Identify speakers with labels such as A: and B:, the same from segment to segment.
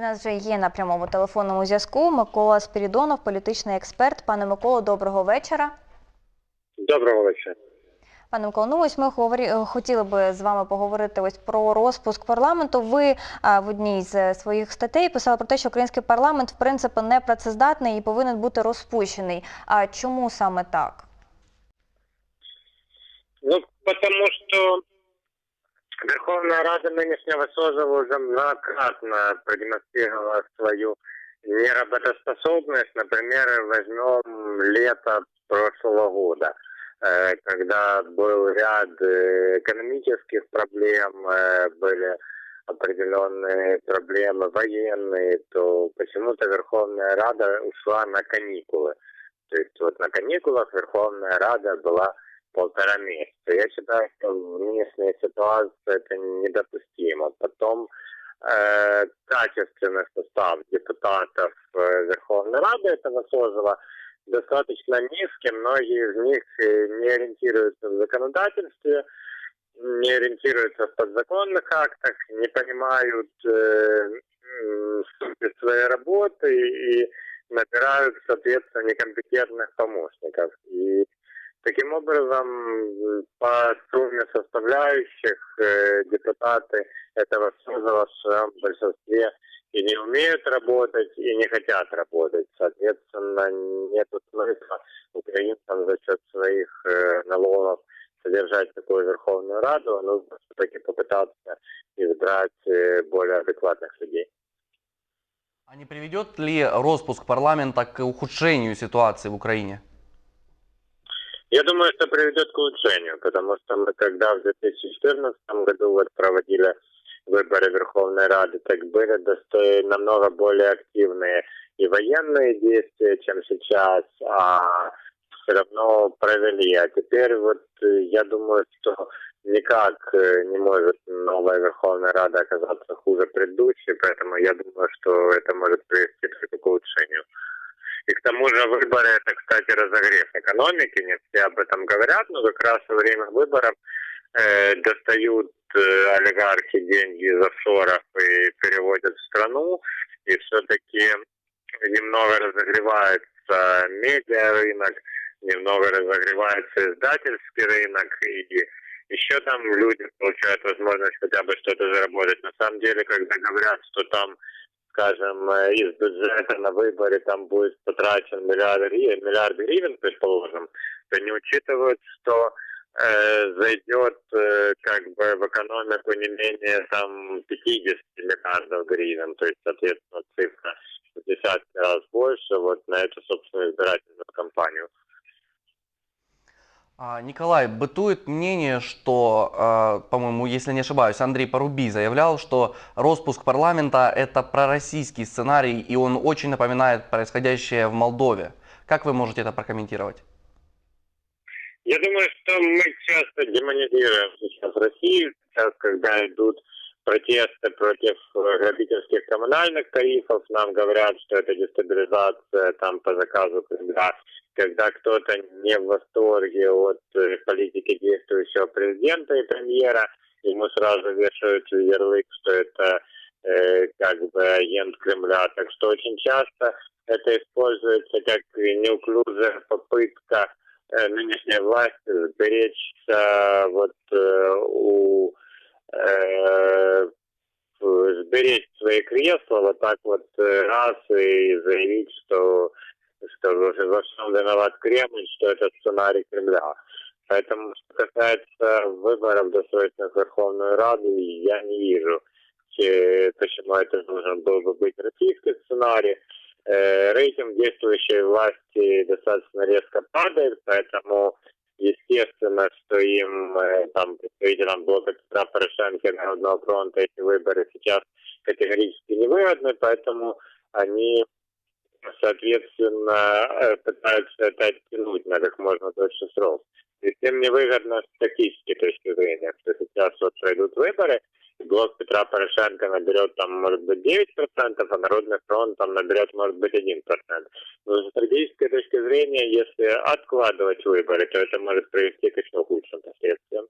A: У нас вже є на прямому телефонному зв'язку Микола Спірідонов, політичний експерт. Пане Миколо, доброго вечора.
B: Доброго вечора.
A: Пане Миколо, ну ось ми говорі... е, хотіли би з вами поговорити ось про розпуск парламенту. Ви а, в одній з своїх статей писали про те, що український парламент в принципі не працездатний і повинен бути розпущений. А чому саме так?
B: Ну, потому что Верховная Рада нынешнего созыва уже многократно продемонстрировала свою неработоспособность. Например, возьмем лето прошлого года, э, когда был ряд э, экономических проблем, э, были определенные проблемы военные, то почему-то Верховная Рада ушла на каникулы. То есть вот на каникулах Верховная Рада была полтора месяца. Я считаю, что в нынешней ситуации это недопустимо. Потом э, качественный состав депутатов э, Верховной Рады этого созыва достаточно низкий. Многие из них э, не ориентируются в законодательстве, не ориентируются в подзаконных актах, не понимают э, сути своей работы и набирают, соответственно, некомпетентных помощников. И Таким образом, по сумме составляющих э, депутаты этого созыва в своем большинстве и не умеют работать, и не хотят работать. Соответственно, нет смысла украинцам за счет своих э, налогов содержать такую Верховную Раду. Нужно все-таки попытаться избрать э, более адекватных людей.
C: А не приведет ли распуск парламента к ухудшению ситуации в Украине?
B: Я думаю, что приведет к улучшению, потому что мы когда в 2014 году вот проводили выборы Верховной Рады, так были досто- намного более активные и военные действия, чем сейчас, а все равно провели. А теперь вот э, я думаю, что никак э, не может новая Верховная Рада оказаться хуже предыдущей, поэтому я думаю, что это может привести только к улучшению. И к тому же выборы это, кстати, разогрев экономики, не все об этом говорят, но как раз во время выборов э, достают э, олигархи деньги из офшоров и переводят в страну, и все-таки немного разогревается медиарынок, немного разогревается издательский рынок, и еще там люди получают возможность хотя бы что-то заработать. На самом деле, когда говорят, что там скажем, э, из бюджета на выборы там будет потрачен миллиард, миллиард гривен, предположим, то не учитывают, что э, зайдет э, как бы в экономику не менее там 50 миллиардов гривен, то есть, соответственно, цифра в десятки раз больше вот на эту, собственно, избирательную кампанию.
C: А, Николай, бытует мнение, что, э, по-моему, если не ошибаюсь, Андрей Порубий заявлял, что распуск парламента это пророссийский сценарий, и он очень напоминает происходящее в Молдове. Как вы можете это прокомментировать?
B: Я думаю, что мы часто демонизируем сейчас Россию, сейчас, когда идут протесты против э, грабительских коммунальных тарифов, нам говорят, что это дестабилизация там по заказу Кремля. Когда кто-то не в восторге от э, политики действующего президента и премьера, ему сразу вешают ярлык, что это э, как бы агент Кремля. Так что очень часто это используется как неуклюжая попытка э, нынешней власти сберечься вот э, у э, сберечь свои кресла вот так вот э, раз и заявить, что что во всем виноват Кремль, что это сценарий Кремля. Поэтому, что касается выборов досрочных в Верховную Раду, я не вижу, че- почему это должен был бы быть российский сценарий. Э, Рейтинг действующей власти достаточно резко падает, поэтому естественно, что им, э, там, представителям блока Петра Порошенко и Народного фронта эти выборы сейчас категорически невыгодны, поэтому они, соответственно, э, пытаются это оттянуть на как можно дольше срок. И всем невыгодно с тактической точки зрения, что сейчас вот пройдут выборы, блок Петра Порошенко наберет там, может быть, 9%, а Народный фронт там наберет, может быть, 1%. Но с стратегической точки зрения, если откладывать выборы, то это может привести к еще худшим последствиям.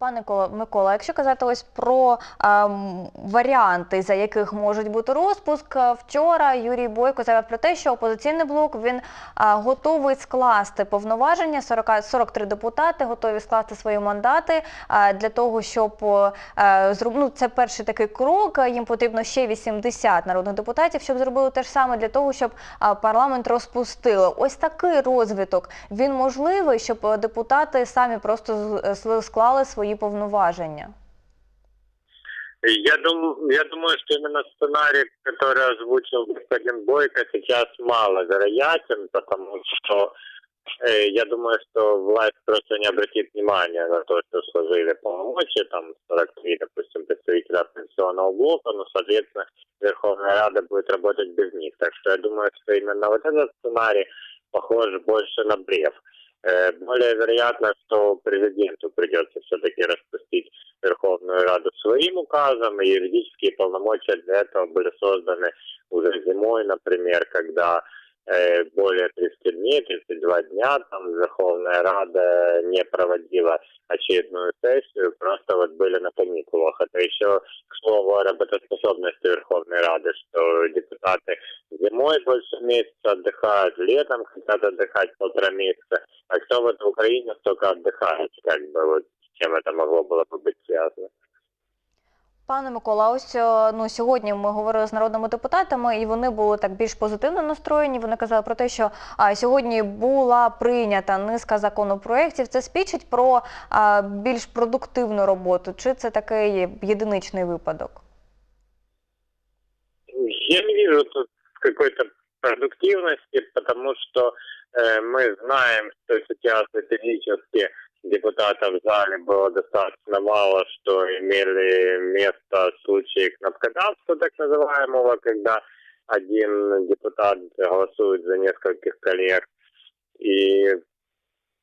A: Пане Микола, якщо казати ось про ем, варіанти, за яких можуть бути розпуск, е, вчора Юрій Бойко заявив про те, що опозиційний блок він е, готовий скласти повноваження. 40, 43 депутати готові скласти свої мандати е, для того, щоб е, зроб- ну, це перший такий крок. е, Їм потрібно ще 80 народних депутатів, щоб зробили те ж саме для того, щоб е, парламент розпустили. Ось такий розвиток він можливий, щоб е, депутати самі просто склали свої повноваження.
B: Я думаю, я думаю, что именно сценарий, который озвучил господин Бойко, сейчас маловероятен, потому что э, я думаю, что власть просто не обратит внимания на то, что сложили полномочия, там 43, допустим, представителя оппозиционного блока, но, соответственно, Верховная Рада будет работать без них. Так что я думаю, что именно вот этот сценарий похож больше на бред. Более вероятно, что президенту придется все-таки распустить Верховную Раду своим указом, и юридические полномочия для этого были созданы уже зимой, например, когда более 30 дней, 32 дня, там Верховная Рада не проводила очередную сессию, просто вот были на каникулах. Это еще, к слову, о работоспособности Верховной Рады, что депутаты зимой больше месяца отдыхают, летом хотят отдыхать полтора месяца, а кто вот в Украине столько отдыхает, как бы вот с чем это могло было бы быть связано.
A: Пане Микола, ось е, ну сьогодні ми говорили з народними депутатами, і вони були так більш позитивно настроєні. Вони казали про те, що а, сьогодні була прийнята низка законопроєктів. Це свідчить про а, більш продуктивну роботу. Чи це такий єдиничний випадок?
B: Я не вижу тут какой-то продуктивности, потому что э, мы знаем, что сейчас депутатов в зале было достаточно мало, что имели место случаи кнопкодавства, так называемого, когда один депутат голосует за нескольких коллег. И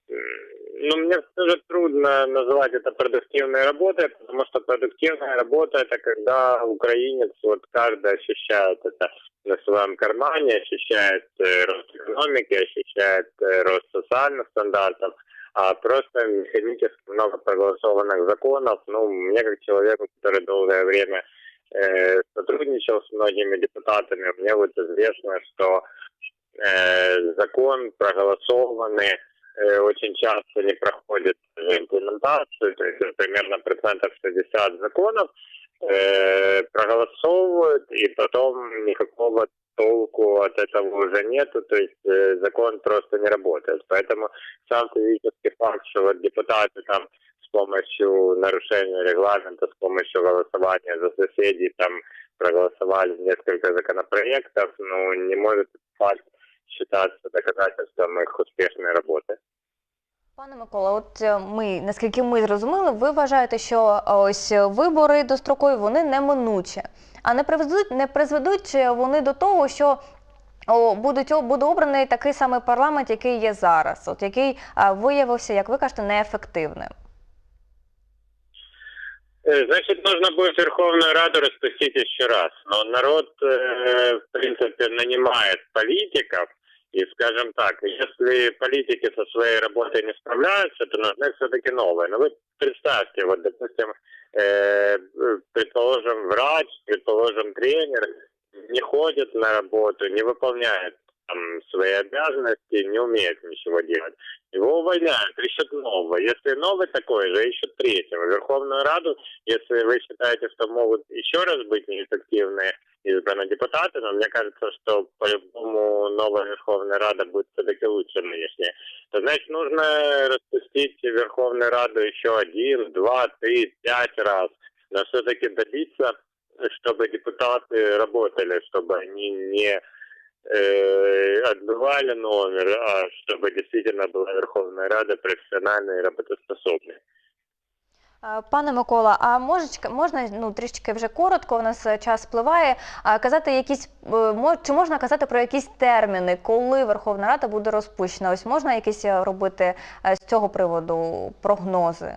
B: ну, мне тоже трудно называть это продуктивной работой, потому что продуктивная работа это когда украинец, вот каждый ощущает это на своем кармане, ощущает э, рост экономики, ощущает э, рост социальных стандартов, а просто механически много проголосованных законов. Ну, мне как человеку, который долгое время э, сотрудничал с многими депутатами, мне вот известно, что э, закон проголосованный э, очень часто не проходит э, имплементацию, то есть примерно процентов 60 законов э, проголосовывают, и потом никакого толку от этого уже нету, то есть э, закон просто не работает. Поэтому сам физический факт, что вот депутаты там с помощью нарушения регламента, с помощью голосования за соседей там проголосовали несколько законопроектов, ну, не может факт считаться доказательством их успешной работы.
A: Пане Микола, от е, ми, наскільки ми зрозуміли, ви вважаєте, що е, ось вибори дострокові вони неминучі, а не приведуть, не призведуть вони до того, що о, будуть буде обраний такий самий парламент, який є зараз, от який е, виявився, як ви кажете, неефективним.
B: Э, Значит, нужно будет Верховную Раду распустить еще раз. Но народ, в принципе, нанимает политиков. И, скажем так, если политики со своей работой не справляются, то нужны все-таки новые. Но вы представьте, вот, допустим, э, предположим, врач, предположим, тренер не ходит на работу, не выполняет там, свои обязанности, не умеет ничего делать. Его увольняют, ищут нового. Если новый такой же, ищут третьего. Верховную Раду, если вы считаете, что могут еще раз быть неэффективные избранные депутаты, но мне кажется, что по-любому новая Верховная Рада будет все-таки лучше нынешней, то значит нужно распустить Верховную Раду еще один, два, три, пять раз. Но все-таки добиться, чтобы депутаты работали, чтобы они не отбывали номер, а чтобы действительно была Верховная Рада профессиональной и работоспособной.
A: Е, Пане Микола, а можечка- можна ну трішки вже коротко, у нас е, час спливає. А казати якісь е, мо- чи можна казати про якісь терміни, коли Верховна Рада буде розпущена? Ось можна якісь е, робити е, з цього приводу прогнози?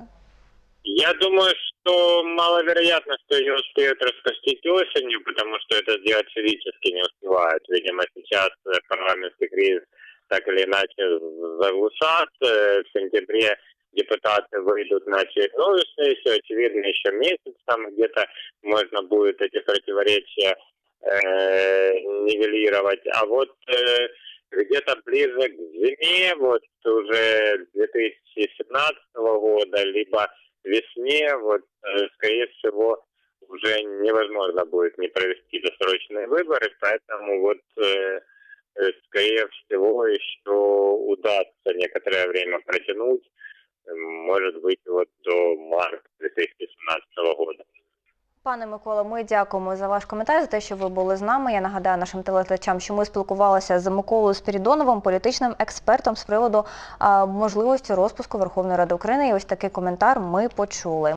B: Я думаю, что маловероятно, что ее успеют распустить осенью, потому что это сделать физически не успевают. Видимо, сейчас э, парламентский кризис так или иначе заглушат. Э, В сентябре депутаты выйдут на очередную сессию, очевидно, еще месяц там где-то можно будет эти противоречия э, нивелировать. А вот э, где-то ближе к зиме, вот уже 2017 года, либо весне, вот, э, скорее всего, уже невозможно будет не провести досрочные выборы, поэтому вот, э, э, скорее всего, еще удастся некоторое время протянуть, может быть, вот до марта 2017 года.
A: Пане Микола, ми дякуємо за ваш коментар, за те, що ви були з нами. Я нагадаю нашим телеглядачам, що ми спілкувалися з Миколою Спірідоновим, політичним експертом з приводу а, можливості розпуску Верховної Ради України. І ось такий коментар ми почули.